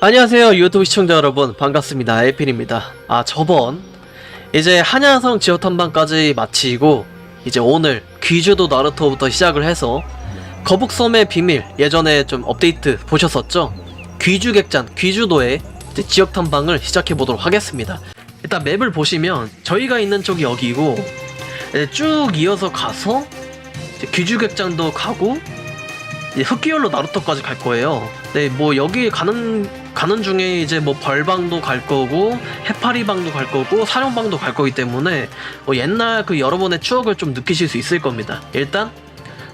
안녕하세요 유튜브 시청자 여러분 반갑습니다 에필입니다 아 저번 이제 한야성 지역 탐방까지 마치고 이제 오늘 귀주도 나루토부터 시작을 해서 거북섬의 비밀 예전에 좀 업데이트 보셨었죠? 귀주 객잔 귀주도의 지역 탐방을 시작해 보도록 하겠습니다 일단 맵을 보시면 저희가 있는 쪽이 여기고 쭉 이어서 가서 귀주 객잔도 가고 이제 흑기열로 나루토까지 갈 거예요. 네, 뭐 여기 가는 가는 중에 이제 뭐 벌방도 갈 거고 해파리방도 갈 거고 사령방도 갈 거기 때문에 뭐 옛날 그 여러 번의 추억을 좀 느끼실 수 있을 겁니다. 일단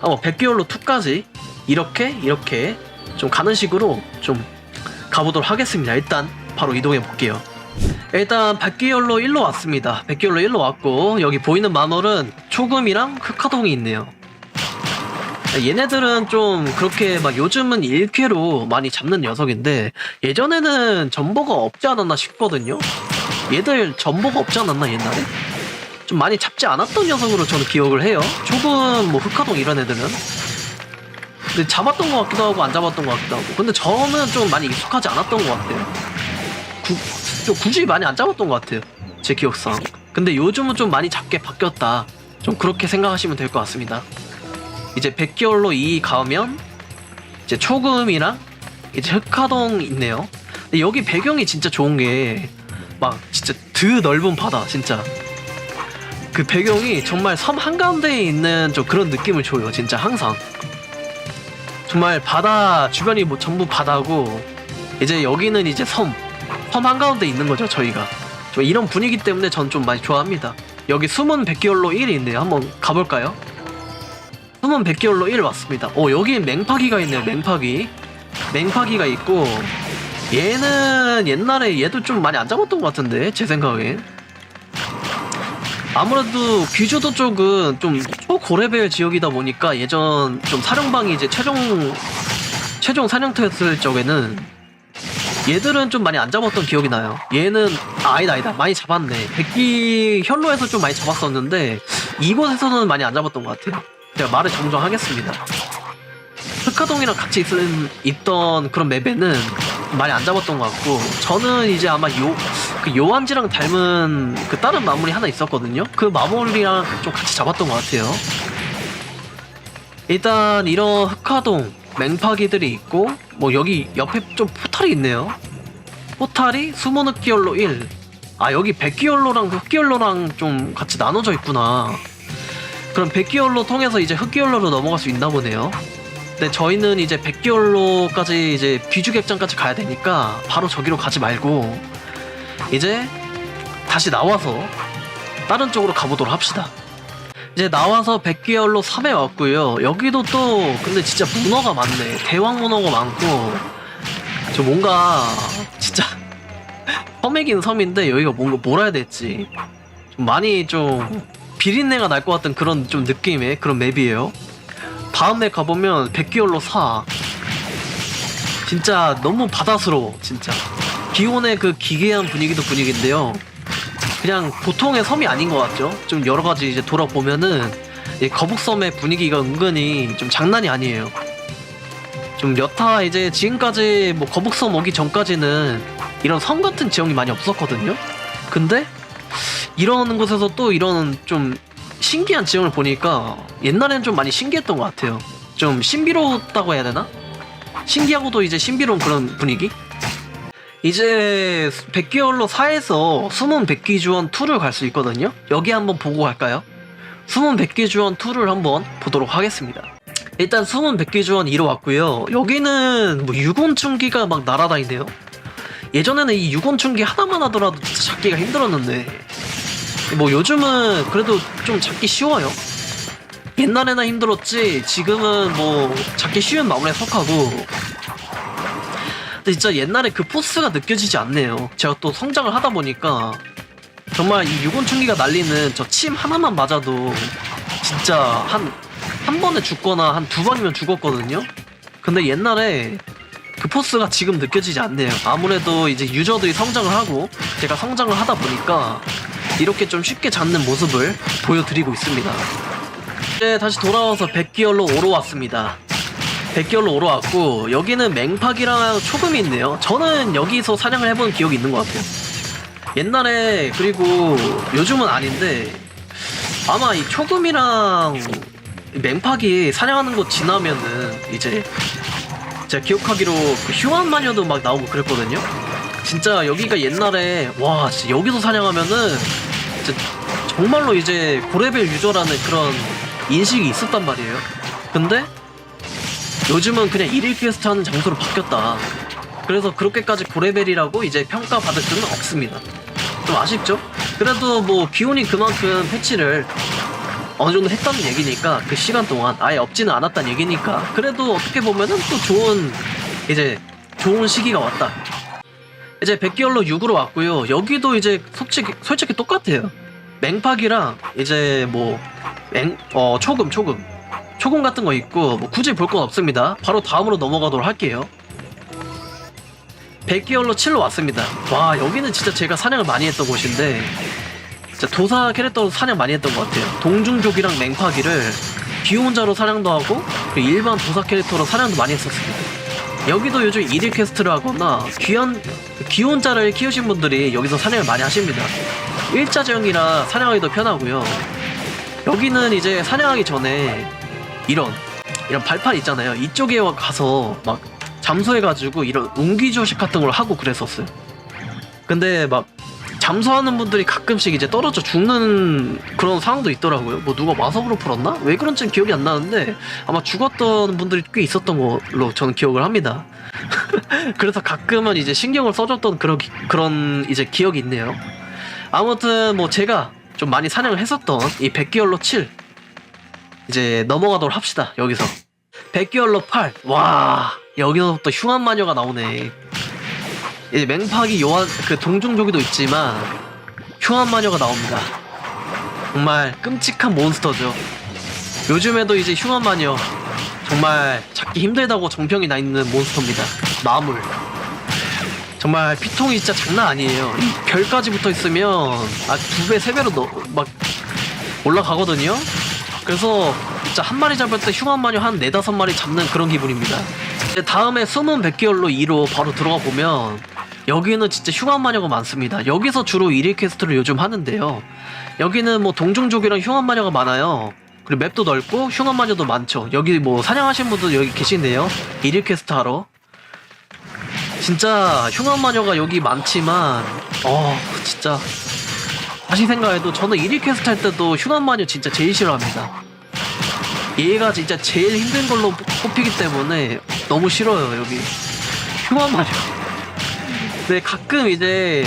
아, 뭐 백기열로 2까지 이렇게 이렇게 좀 가는 식으로 좀 가보도록 하겠습니다. 일단 바로 이동해 볼게요. 일단 백기열로 1로 왔습니다. 백기열로 1로 왔고 여기 보이는 만월은 초금이랑 흑화동이 있네요. 얘네들은 좀 그렇게 막 요즘은 1쾌로 많이 잡는 녀석인데 예전에는 전보가 없지 않았나 싶거든요. 얘들 전보가 없지 않았나 옛날에? 좀 많이 잡지 않았던 녀석으로 저는 기억을 해요. 조금 뭐 흑화동 이런 애들은. 근데 잡았던 것 같기도 하고 안 잡았던 것 같기도 하고. 근데 저는 좀 많이 익숙하지 않았던 것 같아요. 구, 좀 굳이 많이 안 잡았던 것 같아요. 제 기억상. 근데 요즘은 좀 많이 잡게 바뀌었다. 좀 그렇게 생각하시면 될 것 같습니다. 이제 백개월로 2 가면 이제 초금이랑 이제 흑화동 있네요. 근데 여기 배경이 진짜 좋은 게 막 진짜 드 넓은 바다 진짜. 그 배경이 정말 섬 한가운데에 있는 좀 그런 느낌을 줘요 진짜 항상. 정말 바다 주변이 뭐 전부 바다고 이제 여기는 이제 섬 섬 한가운데 있는 거죠 저희가. 좀 이런 분위기 때문에 전 좀 많이 좋아합니다. 여기 숨은 백개월로 1이 있네요. 한번 가볼까요? 숨은 백개월로 1 왔습니다. 오 여기 맹파기가 있네요. 맹파기. 맹파기가 있고 얘는 옛날에 얘도 좀 많이 안 잡았던 것 같은데 제 생각엔. 아무래도 귀주도 쪽은 좀 초고레벨 지역이다 보니까 예전 좀 사령방이 이제 최종 최종 사령터였을 적에는 얘들은 좀 많이 안 잡았던 기억이 나요. 얘는 아, 아니다 아니다 많이 잡았네. 백기 현로에서 좀 많이 잡았었는데 이곳에서는 많이 안 잡았던 것 같아요. 제가 말을 정정하겠습니다. 흑화동이랑 같이 있, 있던 그런 맵에는 많이 안 잡았던 것 같고 저는 이제 아마 요, 그 요한지랑 닮은 그 다른 마무리 하나 있었거든요. 그 마무리랑 좀 같이 잡았던 것 같아요. 일단 이런 흑화동 맹파기들이 있고 뭐 여기 옆에 좀 포탈이 있네요. 포탈이 숨은 흑기열로 1. 아 여기 백기열로랑 흑기열로랑 좀 같이 나눠져 있구나. 그럼 백기열로 통해서 이제 흑기열로로 넘어갈 수 있나 보네요. 근데 저희는 이제 백기열로까지 이제 귀주객장까지 가야 되니까 바로 저기로 가지 말고 이제 다시 나와서 다른 쪽으로 가보도록 합시다. 이제 나와서 백기열로 3에 왔고요. 여기도 또 근데 진짜 문어가 많네. 대왕 문어가 많고 저 뭔가 진짜 섬이긴 섬인데 여기가 뭔가 뭐라 해야 될지 좀 많이 좀 비린내가 날 것 같은 그런 좀 느낌의 그런 맵이에요. 다음에 가보면 백기열로 4 진짜 너무 바다스러워 진짜 기온의 그 기괴한 분위기도 분위기인데요. 그냥 보통의 섬이 아닌 것 같죠? 좀 여러 가지 이제 돌아보면은 이 거북섬의 분위기가 은근히 좀 장난이 아니에요. 좀 여타 이제 지금까지 뭐 거북섬 오기 전까지는 이런 섬 같은 지형이 많이 없었거든요. 근데 이런 곳에서 또 이런 좀 신기한 지형을 보니까 옛날에는 좀 많이 신기했던 것 같아요. 좀 신비로웠다고 해야 되나? 신기하고도 이제 신비로운 그런 분위기? 이제 백기열로 4에서 숨은 백기주원 2를 갈 수 있거든요. 여기 한번 보고 갈까요? 숨은 백기주원 2를 한번 보도록 하겠습니다. 일단 숨은 백기주원 2로 왔고요. 여기는 뭐 유곤충기가 막 날아다니네요. 예전에는 이 유곤충기 하나만 하더라도 잡기가 힘들었는데 뭐 요즘은 그래도 좀 잡기 쉬워요. 옛날에나 힘들었지 지금은 뭐 잡기 쉬운 마무리에 속하고 근데 진짜 옛날에 그 포스가 느껴지지 않네요. 제가 또 성장을 하다 보니까 정말 이 유곤충기가 날리는 저 침 하나만 맞아도 진짜 한 한 번에 죽거나 한 두 번이면 죽었거든요. 근데 옛날에 그 포스가 지금 느껴지지 않네요. 아무래도 이제 유저들이 성장을 하고 제가 성장을 하다 보니까 이렇게 좀 쉽게 잡는 모습을 보여드리고 있습니다. 이제 다시 돌아와서 백기열로 오러 왔습니다. 백기열로 오러 왔고 여기는 맹팍이랑 초금이 있네요. 저는 여기서 사냥을 해본 기억이 있는 것 같아요. 옛날에 그리고 요즘은 아닌데 아마 이 초금이랑 맹팍이 사냥하는 곳 지나면은 이제 제가 기억하기로 그 휴안 마녀도 막 나오고 그랬거든요. 진짜 여기가 옛날에 와 진짜 여기서 사냥하면은 진짜 정말로 이제 고레벨 유저라는 그런 인식이 있었단 말이에요. 근데 요즘은 그냥 일일 퀘스트 하는 장소로 바뀌었다. 그래서 그렇게까지 고레벨이라고 이제 평가받을 수는 없습니다. 좀 아쉽죠? 그래도 뭐 기온이 그만큼 패치를 어느 정도 했다는 얘기니까 그 시간 동안 아예 없지는 않았다는 얘기니까 그래도 어떻게 보면은 또 좋은 이제 좋은 시기가 왔다. 이제 백기열로 6으로 왔고요. 여기도 이제 솔직히 솔직히 똑같아요. 맹팍이랑 이제 뭐 맹, 어, 초금 초금 초금 같은 거 있고 뭐 굳이 볼 건 없습니다. 바로 다음으로 넘어가도록 할게요. 백기열로 7로 왔습니다. 와 여기는 진짜 제가 사냥을 많이 했던 곳인데 진짜 도사 캐릭터로 사냥 많이 했던 것 같아요. 동중족이랑 맹파기를 비혼자로 사냥도 하고 그리고 일반 도사 캐릭터로 사냥도 많이 했었습니다. 여기도 요즘 일일 퀘스트를 하거나 귀한 기혼자를 키우신 분들이 여기서 사냥을 많이 하십니다. 일자정이라 사냥하기도 편하고요. 여기는 이제 사냥하기 전에 이런 이런 발판 있잖아요. 이쪽에 가서 막 잠수해가지고 이런 웅기조식 같은 걸 하고 그랬었어요. 근데 막 잠수하는 분들이 가끔씩 이제 떨어져 죽는 그런 상황도 있더라고요. 뭐 누가 마석으로 풀었나? 왜 그런지는 기억이 안 나는데 아마 죽었던 분들이 꽤 있었던 걸로 저는 기억을 합니다. 그래서 가끔은 이제 신경을 써줬던 그런 기- 그런 이제 기억이 있네요. 아무튼 뭐 제가 좀 많이 사냥을 했었던 이 백기열로 7 이제 넘어가도록 합시다. 여기서 백기열로 8. 와 여기서부터 흉한 마녀가 나오네. 이제 맹팍이 요한 그 동중조기도 있지만 흉한 마녀가 나옵니다. 정말 끔찍한 몬스터죠. 요즘에도 이제 흉한 마녀 정말 찾기 힘들다고 정평이 나 있는 몬스터입니다. 마물. 정말 피통이 진짜 장난 아니에요. 이 별까지 붙어 있으면 아 두 배, 세 배로 너, 막 올라가거든요. 그래서 진짜 한 마리 잡을 때 흉한 마녀 한 네다섯 마리 잡는 그런 기분입니다. 다음에 숨은 백개월로 2로 바로 들어가 보면 여기는 진짜 흉한 마녀가 많습니다. 여기서 주로 일일 퀘스트를 요즘 하는데요. 여기는 뭐 동종족이랑 흉한 마녀가 많아요. 그리고 맵도 넓고 흉한 마녀도 많죠. 여기 뭐 사냥하신 분도 여기 계신데요. 일일 퀘스트 하러. 진짜 흉한 마녀가 여기 많지만 어 진짜 다시 생각해도 저는 일일 퀘스트 할 때도 흉한 마녀 진짜 제일 싫어합니다. 얘가 진짜 제일 힘든 걸로 뽑히기 때문에 너무 싫어요 여기 흉한 마녀. 근데 가끔 이제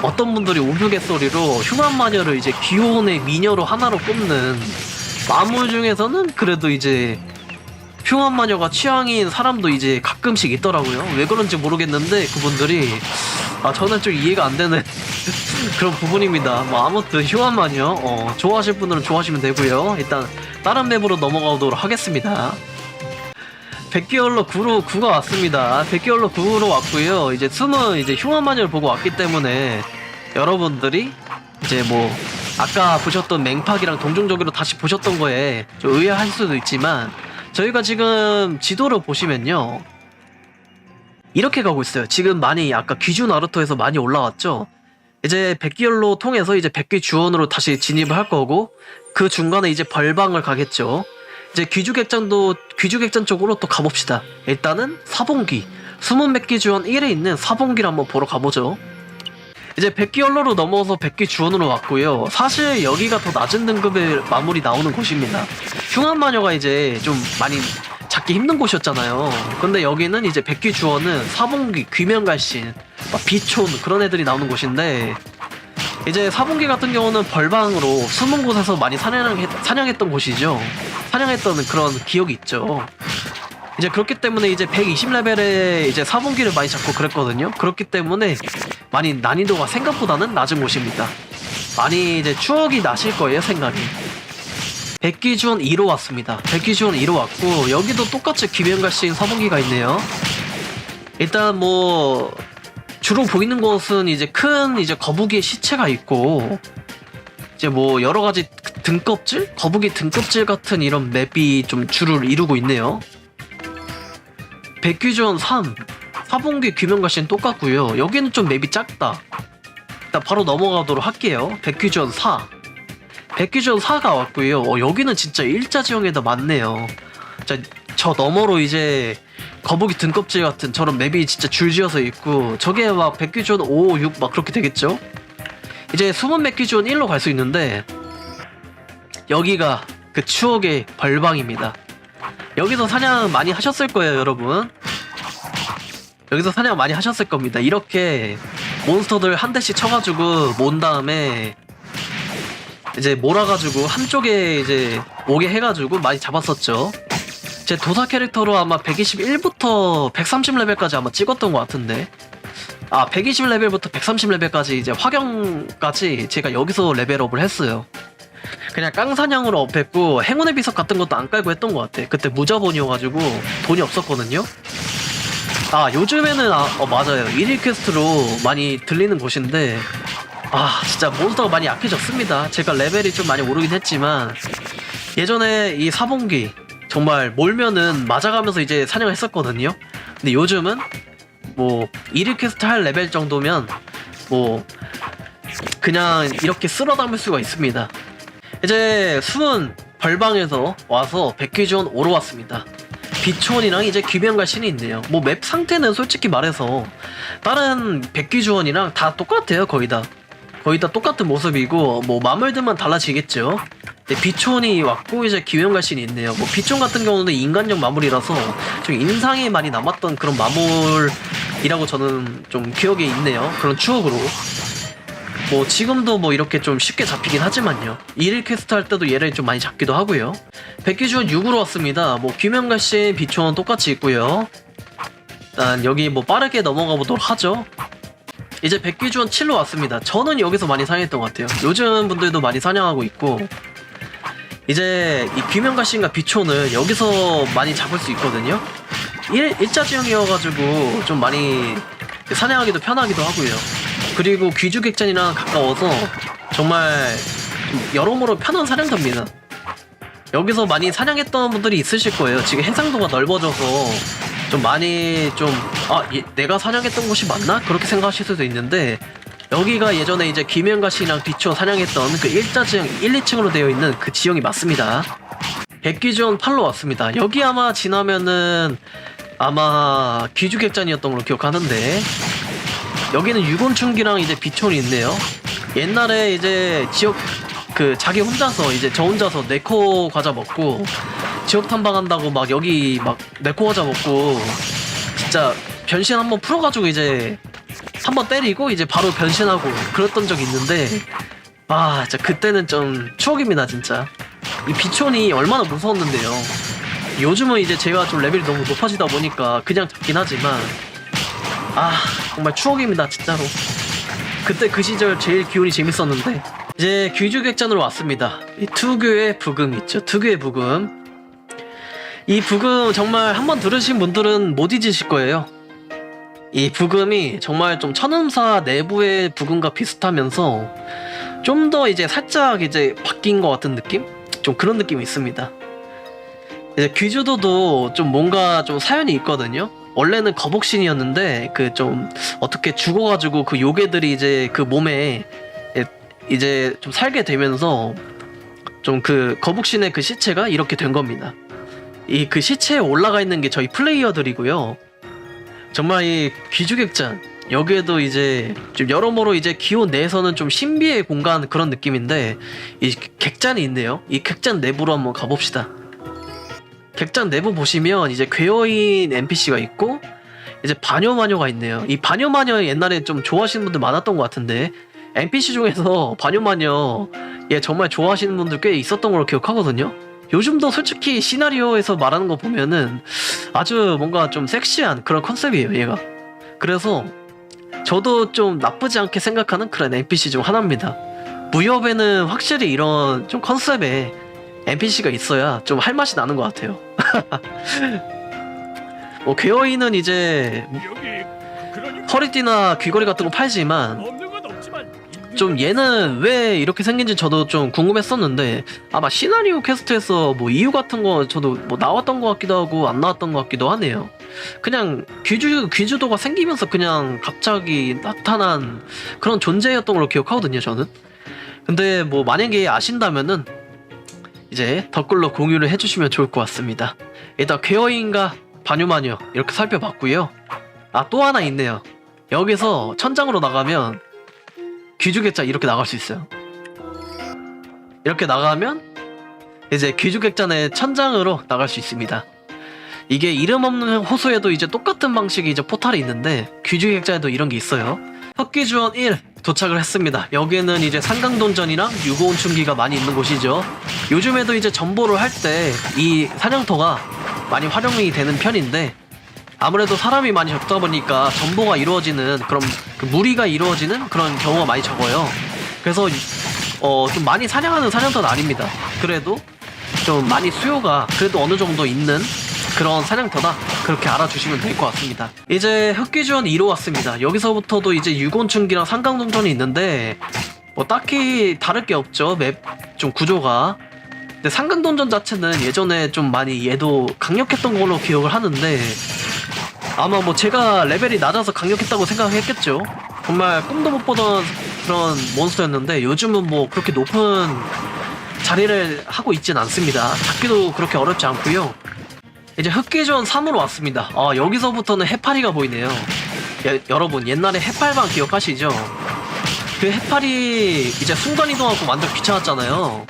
어떤 분들이 우스갯소리로 흉한 마녀를 이제 귀혼의 미녀로 하나로 꼽는 마물 중에서는 그래도 이제 흉한 마녀가 취향인 사람도 이제 가끔씩 있더라고요. 왜 그런지 모르겠는데 그분들이 아 저는 좀 이해가 안 되는 그런 부분입니다. 뭐 아무튼 흉한 마녀 어, 좋아하실 분들은 좋아하시면 되고요. 일단 다른 맵으로 넘어가도록 하겠습니다. 백개월로 9로 9가 왔습니다. 백개월로 9로 왔고요. 이제 숨은 이제 흉한 마녀를 보고 왔기 때문에 여러분들이 이제 뭐 아까 보셨던 맹팍이랑 동종적으로 다시 보셨던 거에 좀 의아할 수도 있지만 저희가 지금 지도를 보시면요. 이렇게 가고 있어요. 지금 많이 아까 귀주 나루토에서 많이 올라왔죠. 이제 백기열로 통해서 이제 백기 주원으로 다시 진입을 할 거고 그 중간에 이제 벌방을 가겠죠. 이제 귀주객장도 귀주객장 쪽으로 또 가봅시다. 일단은 사봉기 숨은 백기 주원 1에 있는 사봉기를 한번 보러 가보죠. 이제 백기 연로로 넘어서 백기 주원으로 왔고요. 사실 여기가 더 낮은 등급의 마무리 나오는 곳입니다. 흉한 마녀가 이제 좀 많이 잡기 힘든 곳이었잖아요. 근데 여기는 이제 백기 주원은 사봉기, 귀면갈신, 막 비촌 그런 애들이 나오는 곳인데 이제 사봉기 같은 경우는 벌방으로 숨은 곳에서 많이 사냥, 사냥했던 곳이죠. 사냥했던 그런 기억이 있죠. 이제 그렇기 때문에 이제 120레벨에 이제 사봉기를 많이 잡고 그랬거든요. 그렇기 때문에 많이 난이도가 생각보다는 낮은 곳입니다. 많이 이제 추억이 나실 거예요, 생각이. 백기주원 2로 왔습니다. 백기주원 2로 왔고 여기도 똑같이 기변 갈신 사봉기가 있네요. 일단 뭐 주로 보이는 곳은 이제 큰 이제 거북이의 시체가 있고 이제 뭐 여러 가지 등껍질, 거북이 등껍질 같은 이런 맵이 좀 주를 이루고 있네요. 백규전 3 사봉기 규명가시는 똑같고요. 여기는 좀 맵이 작다. 일단 바로 넘어가도록 할게요. 백규전 4 백규전 4가 왔고요. 어, 여기는 진짜 일자 지형에다 많네요. 자, 저 너머로 이제 거북이 등껍질 같은 저런 맵이 진짜 줄지어서 있고 저게 막 백규전 5, 6 막 그렇게 되겠죠 이제 숨은 백규전 1로 갈 수 있는데 여기가 그 추억의 벌방입니다 여기서 사냥 많이 하셨을 거예요, 여러분. 여기서 사냥 많이 하셨을 겁니다. 이렇게 몬스터들 한 대씩 쳐가지고 모은 다음에 이제 몰아가지고 한쪽에 이제 오게 해가지고 많이 잡았었죠. 제 도사 캐릭터로 아마 121부터 130레벨까지 아마 찍었던 것 같은데. 아, 120레벨부터 130레벨까지 이제 화경까지 제가 여기서 레벨업을 했어요. 그냥 깡사냥으로 업했고 행운의 비석 같은 것도 안 깔고 했던 것 같아. 그때 무자본이어가지고 돈이 없었거든요. 아 요즘에는 아, 어, 맞아요. 1일 퀘스트로 많이 들리는 곳인데 아 진짜 몬스터가 많이 약해졌습니다. 제가 레벨이 좀 많이 오르긴 했지만 예전에 이 사봉기 정말 몰면은 맞아가면서 이제 사냥했었거든요. 근데 요즘은 뭐 1일 퀘스트 할 레벨 정도면 뭐 그냥 이렇게 쓸어 담을 수가 있습니다. 이제 숨은 벌방에서 와서 백귀존 오러 왔습니다. 비촌이랑 이제 귀변갈 신이 있네요. 뭐 맵 상태는 솔직히 말해서 다른 백귀주원이랑 다 똑같아요. 거의 다. 거의 다 똑같은 모습이고 뭐 마물들만 달라지겠죠. 네, 비촌이 왔고 이제 기변갈 신이 있네요. 뭐 비촌 같은 경우는 인간형 마물이라서 좀 인상이 많이 남았던 그런 마물이라고 저는 좀 기억에 있네요. 그런 추억으로. 뭐 지금도 뭐 이렇게 좀 쉽게 잡히긴 하지만요. 일일 퀘스트 할 때도 얘를 좀 많이 잡기도 하고요. 백기주원 6으로 왔습니다. 뭐 귀명갈신 비초원 똑같이 있고요. 일단 여기 뭐 빠르게 넘어가 보도록 하죠. 이제 백기주원 7로 왔습니다. 저는 여기서 많이 사냥했던 것 같아요. 요즘 분들도 많이 사냥하고 있고 이제 이 귀명갈신과 비초는 여기서 많이 잡을 수 있거든요. 일, 일자 지형이어가지고 좀 많이 사냥하기도 편하기도 하고요. 그리고 귀주객잔이랑 가까워서 정말 좀 여러모로 편한 사냥터입니다. 여기서 많이 사냥했던 분들이 있으실 거예요. 지금 해상도가 넓어져서 좀 많이 좀, 아, 얘- 내가 사냥했던 곳이 맞나? 그렇게 생각하실 수도 있는데, 여기가 예전에 이제 김현가 씨랑 비추어 사냥했던 그 일자 지형 1, 2층으로 되어 있는 그 지형이 맞습니다. 백기지원 8로 왔습니다. 여기 아마 지나면은 아마 귀주객잔이었던 걸로 기억하는데, 여기는 유곤충기랑 이제 비촌이 있네요. 옛날에 이제 지역 그 자기 혼자서 이제 저 혼자서 네코 과자 먹고 지역 탐방한다고 막 여기 막 네코 과자 먹고 진짜 변신 한번 풀어가지고 이제 한 번 때리고 이제 바로 변신하고 그랬던 적이 있는데 아 진짜 그때는 좀 추억입니다 진짜. 이 비촌이 얼마나 무서웠는데요. 요즘은 이제 제가 좀 레벨이 너무 높아지다 보니까 그냥 잡긴 하지만 아 정말 추억입니다 진짜로. 그때 그 시절 제일 기운이 재밌었는데 이제 귀주객잔으로 왔습니다. 이 투교의 부금 있죠? 투교의 부금. 이 부금 정말 한번 들으신 분들은 못 잊으실 거예요 이 부금이 정말 좀 천음사 내부의 부금과 비슷하면서 좀 더 이제 살짝 이제 바뀐 것 같은 느낌? 좀 그런 느낌이 있습니다 이제 귀주도도 좀 뭔가 좀 사연이 있거든요 원래는 거북신이었는데 그 좀 어떻게 죽어가지고 그 요괴들이 이제 그 몸에 예- 이제 좀 살게 되면서 좀 그 거북신의 그 시체가 이렇게 된 겁니다. 이 그 시체에 올라가 있는 게 저희 플레이어들이고요. 정말 이 귀주객잔 여기에도 이제 좀 여러모로 이제 기호 내에서는 좀 신비의 공간 그런 느낌인데 이 객잔이 있네요. 이 객잔 내부로 한번 가봅시다. 객잔 내부 보시면 이제 괴어인 NPC가 있고 이제 반여마녀가 있네요. 이 반여마녀 옛날에 좀 좋아하시는 분들 많았던 것 같은데 NPC 중에서 반여마녀 얘 정말 좋아하시는 분들 꽤 있었던 걸로 기억하거든요. 요즘도 솔직히 시나리오에서 말하는 거 보면은 아주 뭔가 좀 섹시한 그런 컨셉이에요, 얘가. 그래서 저도 좀 나쁘지 않게 생각하는 그런 NPC 중 하나입니다. 무협에는 확실히 이런 좀 컨셉에 NPC가 있어야 좀 할 맛이 나는 것 같아요. 뭐 괴어인은 이제 허리띠나 귀걸이 같은 거 팔지만 좀 얘는 왜 이렇게 생긴지 저도 좀 궁금했었는데 아마 시나리오 퀘스트에서 뭐 이유 같은 거 저도 뭐 나왔던 것 같기도 하고 안 나왔던 것 같기도 하네요. 그냥 귀주 귀주도가 생기면서 그냥 갑자기 나타난 그런 존재였던 걸로 기억하거든요, 저는. 근데 뭐 만약에 아신다면은 이제 댓글로 공유를 해주시면 좋을 것 같습니다. 일단 퀘어인가 반유마녀 이렇게 살펴봤고요. 아 또 하나 있네요. 여기서 천장으로 나가면 귀주객자 이렇게 나갈 수 있어요. 이렇게 나가면 이제 귀주객잔의 천장으로 나갈 수 있습니다. 이게 이름 없는 호수에도 이제 똑같은 방식의 이제 포탈이 있는데 귀주객자에도 이런 게 있어요. 흑기주원 1 도착을 했습니다. 여기는 이제 상강돈전이랑 유고온충기가 많이 있는 곳이죠. 요즘에도 이제 전보를 할 때 이 사냥터가 많이 활용이 되는 편인데 아무래도 사람이 많이 적다 보니까 전보가 이루어지는 그런 그 무리가 이루어지는 그런 경우가 많이 적어요. 그래서 어 좀 많이 사냥하는 사냥터는 아닙니다. 그래도 좀 많이 수요가 그래도 어느 정도 있는 그런 사냥터다 그렇게 알아주시면 될 것 같습니다. 이제 흑기주원 2로 왔습니다. 여기서부터도 이제 유곤충기랑 상강동전이 있는데 뭐 딱히 다를 게 없죠. 맵 좀 구조가. 근데 상강동전 자체는 예전에 좀 많이 얘도 강력했던 걸로 기억을 하는데 아마 뭐 제가 레벨이 낮아서 강력했다고 생각했겠죠. 정말 꿈도 못 보던 그런 몬스터였는데 요즘은 뭐 그렇게 높은 자리를 하고 있진 않습니다. 잡기도 그렇게 어렵지 않고요. 이제 흑기전 3으로 왔습니다. 아, 여기서부터는 해파리가 보이네요. 예, 여러분 옛날에 해팔방 기억하시죠? 그 해파리 이제 순간이동하고 완전 귀찮았잖아요.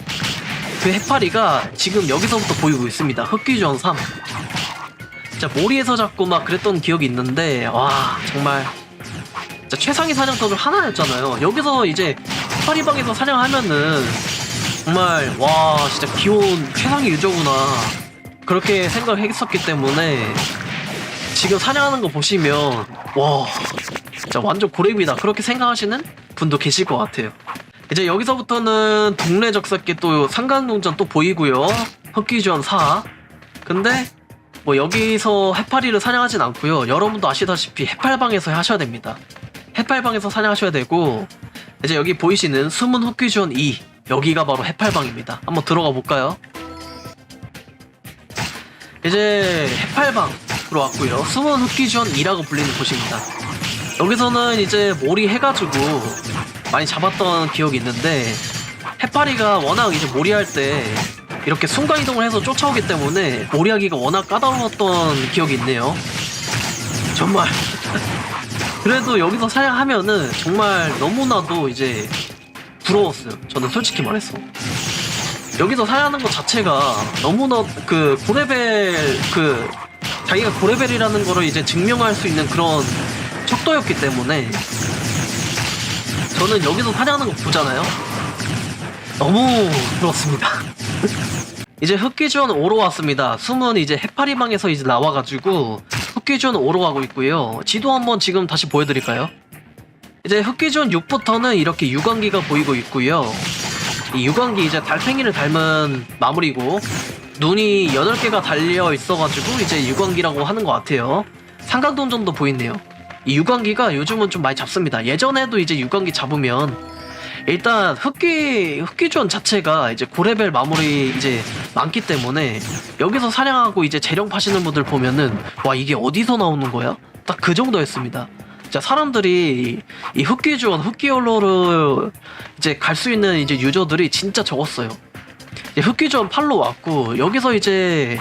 그 해파리가 지금 여기서부터 보이고 있습니다. 흑기전 3. 진짜 모리에서 잡고 막 그랬던 기억이 있는데 와 정말 진짜 최상위 사냥터들 하나였잖아요. 여기서 이제 해파리방에서 사냥하면은 정말 와 진짜 귀여운 최상위 유저구나. 그렇게 생각을 했었기 때문에 지금 사냥하는 거 보시면 와 진짜 완전 고렙이다. 그렇게 생각하시는 분도 계실 것 같아요. 이제 여기서부터는 동네 적사기 또 상강동전 또 보이고요. 흑기전 4 근데 뭐 여기서 해파리를 사냥하진 않고요 여러분도 아시다시피 해팔방에서 하셔야 됩니다 해팔방에서 사냥하셔야 되고 이제 여기 보이시는 숨은 흑기전 2 여기가 바로 해팔방입니다 한번 들어가 볼까요 이제 해팔방으로 왔고요. 숨은 흑기전 2라고 불리는 곳입니다. 여기서는 이제 몰이 해가지고 많이 잡았던 기억이 있는데 해파리가 워낙 이제 몰이할 때 이렇게 순간 이동을 해서 쫓아오기 때문에 몰이하기가 워낙 까다로웠던 기억이 있네요. 정말 그래도 여기서 사냥하면은 정말 너무나도 이제 부러웠어요. 저는 솔직히 말해서. 여기서 사냥하는 것 자체가 너무나 그 고레벨 그 자기가 고레벨이라는 거를 이제 증명할 수 있는 그런 척도였기 때문에 저는 여기서 사냥하는 거 보잖아요. 너무 부럽습니다. 이제 흑기주원 5로 왔습니다. 숨은 이제 해파리방에서 이제 나와가지고 흑기주원 5로 가고 있고요. 지도 한번 지금 다시 보여드릴까요? 이제 흑기주원 6부터는 이렇게 유광기가 보이고 있고요. 이 유광기 이제 달팽이를 닮은 마무리고 눈이 8개가 달려 있어가지고 이제 유광기라고 하는 것 같아요. 삼각동전도 보이네요. 이 유광기가 요즘은 좀 많이 잡습니다. 예전에도 이제 유광기 잡으면 일단 흑기 흑기존 자체가 이제 고레벨 마무리 이제 많기 때문에 여기서 사냥하고 이제 재령 파시는 분들 보면은 와 이게 어디서 나오는 거야? 딱 그 정도였습니다. 자 사람들이 이 흑기존 흑기올로를 이제 갈 수 있는 이제 유저들이 진짜 적었어요. 흑기존 8로 왔고 여기서 이제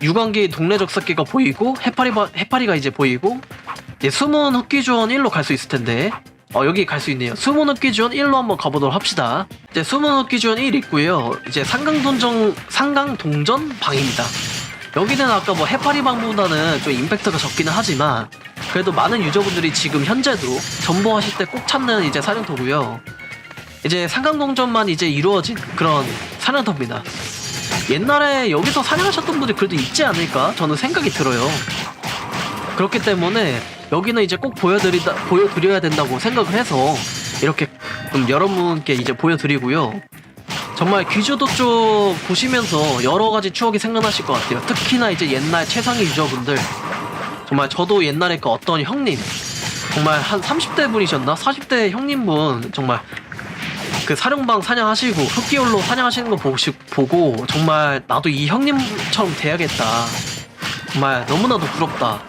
유광기 동네 적사기가 보이고 해파리 해파리가 이제 보이고 숨은 흑기존 1로 갈 수 있을 텐데 어 여기 갈 수 있네요. 숨은 흑기존 1로 한번 가보도록 합시다. 이제 숨은 흑기존 1 있고요. 이제 상강동전 상강동전 방입니다. 여기는 아까 뭐 해파리 방보다는 좀 임팩트가 적기는 하지만 그래도 많은 유저분들이 지금 현재도 전보하실 때 꼭 찾는 이제 사냥터고요. 이제 상강동전만 이제 이루어진 그런 사냥터입니다. 옛날에 여기서 사냥하셨던 분들이 그래도 있지 않을까 저는 생각이 들어요. 그렇기 때문에 여기는 이제 꼭 보여드리다 보여드려야 된다고 생각을 해서 이렇게 좀 여러분께 이제 보여드리고요. 정말 귀주도 쪽 보시면서 여러 가지 추억이 생각나실 것 같아요. 특히나 이제 옛날 최상위 유저분들 정말 저도 옛날에 그 어떤 형님 정말 한 30대 분이셨나? 40대 형님분 정말 그 사령방 사냥하시고 흑기열로 사냥하시는 거 보고, 싶- 보고 정말 나도 이 형님처럼 돼야겠다. 정말 너무나도 부럽다.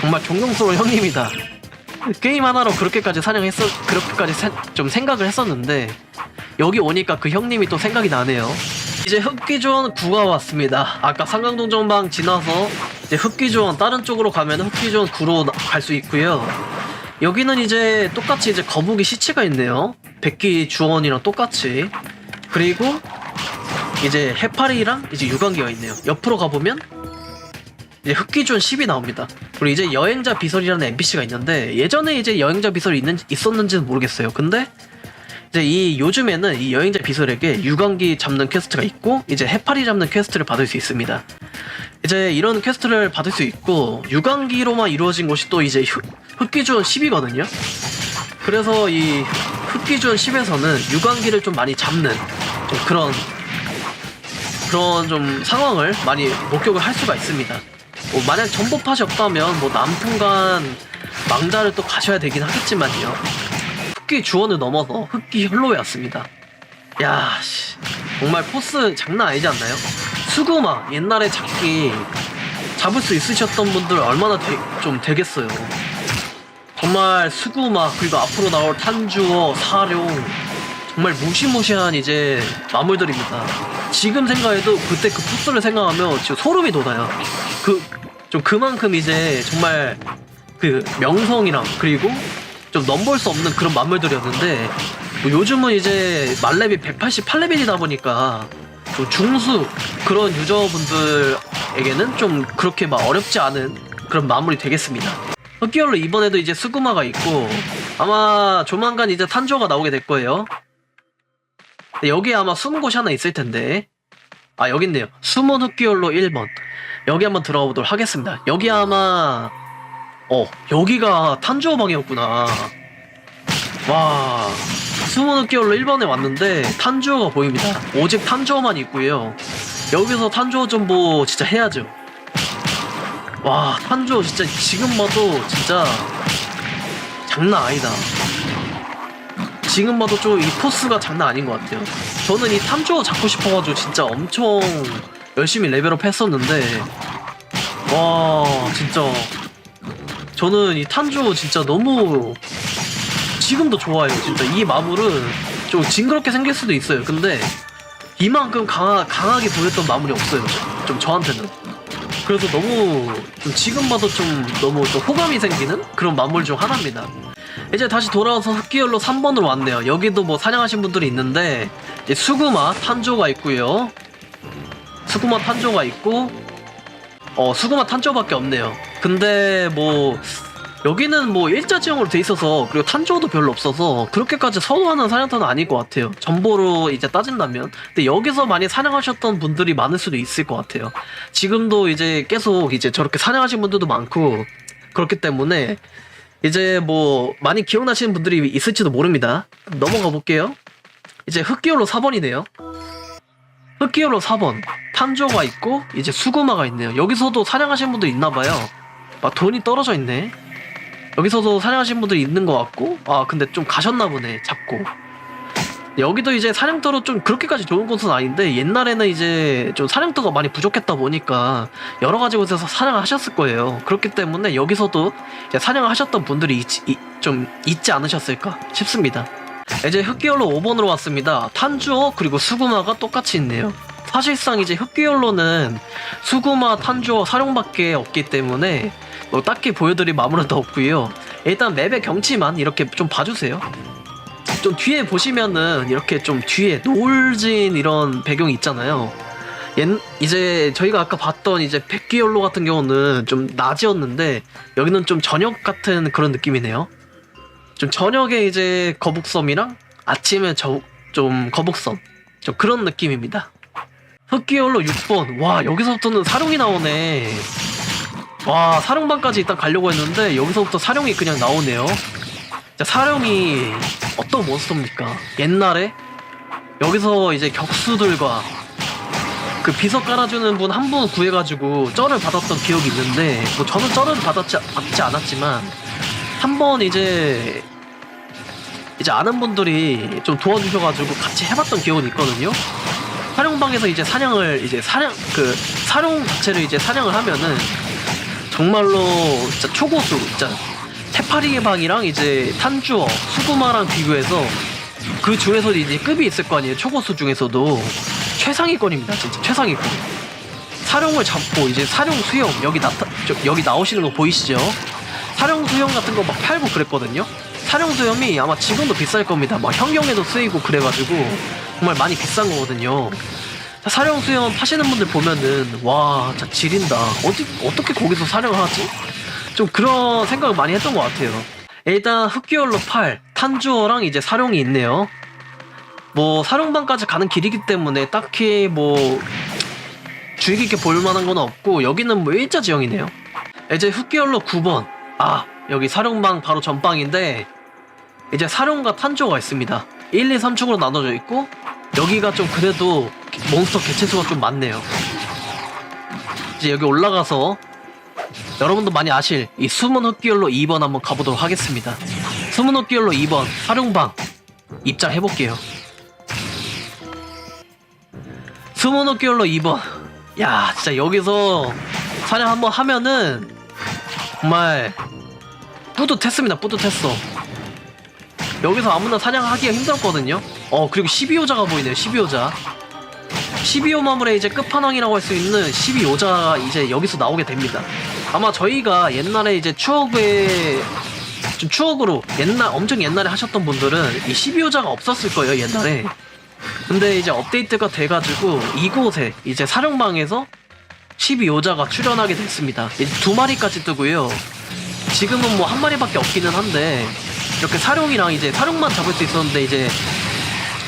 정말 존경스러운 형님이다. 게임 하나로 그렇게까지 사냥했어 그렇게까지 세- 좀 생각을 했었는데 여기 오니까 그 형님이 또 생각이 나네요. 이제 흑기조원 9가 왔습니다. 아까 상강동 전방 지나서 이제 흑기조원 다른 쪽으로 가면 흑기조원 9로 갈 수 있고요. 여기는 이제 똑같이 이제 거북이 시체가 있네요. 백기 주원이랑 똑같이. 그리고 이제 해파리랑 이제 유광기가 있네요. 옆으로 가보면 이제 흑기존 10이 나옵니다. 그리고 이제 여행자 비설이라는 NPC가 있는데 예전에 이제 여행자 비설이 있는 있었는지는 모르겠어요. 근데 이제 이 요즘에는 이 여행자 비설에게 유광기 잡는 퀘스트가 있고 이제 해파리 잡는 퀘스트를 받을 수 있습니다. 이제 이런 퀘스트를 받을 수 있고 유광기로만 이루어진 곳이 또 이제 흑, 흑기존 10이거든요. 그래서 이 흑기존 10에서는 유광기를 좀 많이 잡는 좀 그런 그런 좀 상황을 많이 목격을 할 수가 있습니다. 뭐 만약 없다면 뭐 남풍간 망자를 또 가셔야 되긴 하겠지만요. 흑기 주원을 넘어서 흑기 혈로에 왔습니다. 야, 씨. 정말 포스 장난 아니지 않나요? 수구마 옛날에 잡기 잡을 수 있으셨던 분들 얼마나 되- 좀 되겠어요. 정말 수구마 그리고 앞으로 나올 탄주어 사룡 정말 무시무시한 이제 마물들입니다. 지금 생각해도 그때 그 포스를 생각하면 지금 소름이 돋아요. 그 좀 그만큼 이제 정말 그 명성이랑 그리고 좀 넘볼 수 없는 그런 만물들이었는데 뭐 요즘은 이제 만렙이 188레벨이다 보니까 좀 중수 그런 유저분들에게는 좀 그렇게 막 어렵지 않은 그런 마무리 되겠습니다. 흑기열로 이번에도 이제 스구마가 있고 아마 조만간 이제 탄조가 나오게 될 거예요. 여기에 아마 숨은 곳이 하나 있을 텐데 아 여기 있네요. 숨은 흑기열로 1번 여기 한번 들어가 보도록 하겠습니다. 여기 아마 어 여기가 탄주어 방이었구나. 와 숨은 흑기열로 1번에 왔는데 탄주어가 보입니다. 오직 탄주어만 있고요. 여기서 탄주어 정보 진짜 해야죠. 와 탄주어 진짜 지금 봐도 진짜 장난 아니다. 지금 봐도 좀 이 포스가 장난 아닌 것 같아요. 저는 이 탐주어 잡고 싶어가지고 진짜 엄청 열심히 레벨업 했었는데 와 진짜 저는 이 탄주어 진짜 너무 지금도 좋아요. 진짜 이 마물은 좀 징그럽게 생길 수도 있어요. 근데 이만큼 강하, 강하게 보였던 마물이 없어요. 좀, 좀 저한테는. 그래서 너무 좀 지금 봐도 좀 너무 좀 호감이 생기는 그런 마물 중 하나입니다. 이제 다시 돌아와서 흑기열로 3번으로 왔네요. 여기도 뭐 사냥하신 분들이 있는데 이제 수구마 탄조가 있고요. 수구마 탄조가 있고 어 수구마 탄조밖에 없네요. 근데 뭐 여기는 뭐 일자 지형으로 돼 있어서 그리고 탄조도 별로 없어서 그렇게까지 선호하는 사냥터는 아닐 것 같아요. 정보로 이제 따진다면. 근데 여기서 많이 사냥하셨던 분들이 많을 수도 있을 것 같아요. 지금도 이제 계속 이제 저렇게 사냥하신 분들도 많고 그렇기 때문에 이제 뭐 많이 기억나시는 분들이 있을지도 모릅니다. 넘어가 볼게요. 이제 흑기열로 4번이네요. 흑기열로 4번 탄조가 있고 이제 수구마가 있네요. 여기서도 사냥하신 분들 있나 봐요. 막 돈이 떨어져 있네. 여기서도 사냥하신 분들 있는 것 같고 아 근데 좀 가셨나 보네 잡고 여기도 이제 사냥터로 좀 그렇게까지 좋은 곳은 아닌데 옛날에는 이제 좀 사냥터가 많이 부족했다 보니까 여러 가지 곳에서 사냥을 하셨을 거예요. 그렇기 때문에 여기서도 사냥을 하셨던 분들이 있, 이- 좀 있지 않으셨을까 싶습니다. 이제 흑기열로 5번으로 왔습니다. 탄주어 그리고 수구마가 똑같이 있네요. 사실상 이제 흑기열로는 수구마, 탄주어, 사룡밖에 없기 때문에 뭐 딱히 보여드릴 마무리는 없고요. 일단 맵의 경치만 이렇게 좀 봐주세요. 좀 뒤에 보시면은 이렇게 좀 뒤에 노을진 이런 배경이 있잖아요. 옛, 이제 저희가 아까 봤던 이제 백기열로 같은 경우는 좀 낮이었는데 여기는 좀 저녁 같은 그런 느낌이네요. 좀 저녁에 이제 거북섬이랑 아침에 저, 좀 거북섬 좀 그런 느낌입니다. 흑기열로 6번 와 여기서부터는 사룡이 나오네. 와 사룡방까지 일단 가려고 했는데 여기서부터 사룡이 그냥 나오네요. 자, 사령이 어떤 몬스터입니까? 옛날에 여기서 이제 격수들과 그 비석 깔아주는 분 한 분 구해가지고 쩔을 받았던 기억이 있는데 뭐 저는 쩔은 받았지, 받지 않았지만 한 번 이제 이제 아는 분들이 좀 도와주셔가지고 같이 해봤던 기억은 있거든요. 사령방에서 이제 사냥을 이제 사냥 그 사령 자체를 이제 사냥을 하면은 정말로 진짜 초고수 진짜 테파리의 방이랑 이제 탄주어 수구마랑 비교해서 그 중에서도 이제 급이 있을 거 아니에요. 초고수 중에서도. 최상위권입니다 진짜. 최상위권. 사령을 잡고 이제 사령 수영 여기 나타 저, 여기 나오시는 거 보이시죠? 사령 수영 같은 거 막 팔고 그랬거든요. 사령 수염이 아마 지금도 비쌀 겁니다. 막 현경에도 쓰이고 그래가지고 정말 많이 비싼 거거든요. 사령 수영 파시는 분들 보면은 와 진짜 지린다. 어디 어떻게 거기서 사령을 하지 좀 그런 생각을 많이 했던 것 같아요. 일단 흑기열로 8 탄주어랑 이제 사령이 있네요. 뭐 사령방까지 가는 길이기 때문에 딱히 뭐 주의 깊게 볼 만한 건 없고 여기는 뭐 일자 지형이네요. 이제 흑기열로 9번. 아 여기 사령방 바로 전방인데 이제 사령과 탄조가 있습니다. 1, 2, 3층으로 나눠져 있고 여기가 좀 그래도 몬스터 개체수가 좀 많네요. 이제 여기 올라가서 여러분도 많이 아실 이 숨은 흑기열로 2번 한번 가보도록 하겠습니다. 숨은 흑기열로 2번 사령방 입장해볼게요. 숨은 흑기열로 2번. 야 진짜 여기서 사냥 한번 하면은 정말 뿌듯했습니다 뿌듯했어. 여기서 아무나 사냥하기가 힘들었거든요. 어 그리고 12호자가 보이네요 12호자. 12호 마물의 이제 끝판왕이라고 할 수 있는 12호자가 이제 여기서 나오게 됩니다 아마 저희가 옛날에 이제 추억에 좀 추억으로 옛날 엄청 옛날에 하셨던 분들은 이 12호자가 없었을 거예요 옛날에. 근데 이제 업데이트가 돼가지고 이곳에 이제 사령방에서 12호자가 출연하게 됐습니다. 이제 두 마리까지 뜨고요. 지금은 뭐 한 마리밖에 없기는 한데 이렇게 사령이랑 이제 사령만 잡을 수 있었는데 이제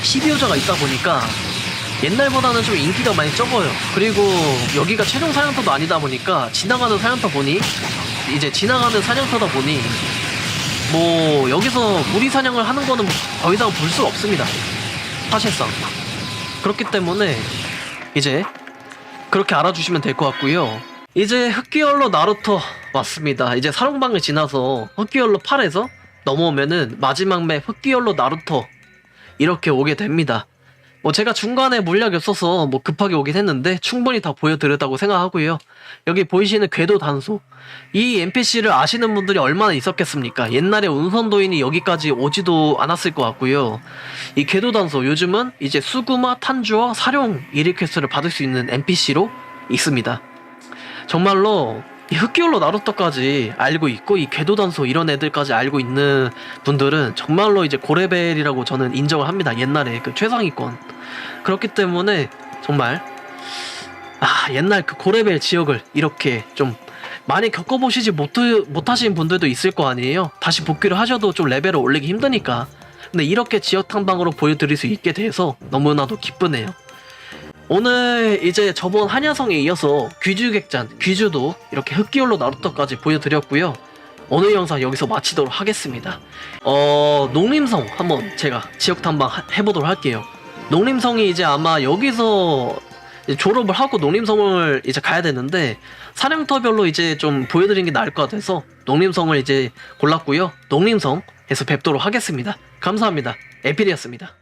12호자가 있다 보니까 옛날보다는 좀 인기가 많이 적어요. 그리고 여기가 최종 사냥터도 아니다 보니까 지나가는 사냥터 보니 이제 지나가는 사냥터다 보니 뭐 여기서 무리 사냥을 하는 거는 더 이상 볼 수가 없습니다. 사실상 그렇기 때문에 이제 그렇게 알아주시면 될 것 같고요. 이제 흑기열로 나루토 왔습니다. 이제 사령방을 지나서 흑기열로 8에서 넘어오면은 마지막 맵 흑기열로 나루토 이렇게 오게 됩니다. 뭐 제가 중간에 물약이 없어서 뭐 급하게 오긴 했는데 충분히 다 보여드렸다고 생각하고요. 여기 보이시는 궤도 단소. 이 NPC를 아시는 분들이 얼마나 있었겠습니까? 옛날에 운선도인이 여기까지 오지도 않았을 것 같고요. 이 궤도 단소 요즘은 이제 수구마, 탄주와 사룡 이 리퀘스트를 받을 수 있는 NPC로 있습니다. 정말로 이 흑기올로 나루토까지 알고 있고 이 궤도 단소 이런 애들까지 알고 있는 분들은 정말로 이제 고레벨이라고 저는 인정을 합니다. 옛날에 그 최상위권 그렇기 때문에 정말 아 옛날 그 고레벨 지역을 이렇게 좀 많이 겪어보시지 못, 못하신 분들도 있을 거 아니에요. 다시 복귀를 하셔도 좀 레벨을 올리기 힘드니까. 근데 이렇게 지역 탐방으로 보여드릴 수 있게 돼서 너무나도 기쁘네요. 오늘 이제 저번 한야성에 이어서 귀주객잔, 귀주도 이렇게 흑기올로 나루토까지 보여드렸고요. 오늘 영상 여기서 마치도록 하겠습니다. 어, 농림성 한번 제가 지역 탐방 하- 해보도록 할게요. 농림성이 이제 아마 여기서 이제 졸업을 하고 농림성을 이제 가야 되는데 사냥터별로 이제 좀 보여드리는 게 나을 것 같아서 농림성을 이제 골랐고요. 농림성에서 뵙도록 하겠습니다. 감사합니다. 에필이었습니다.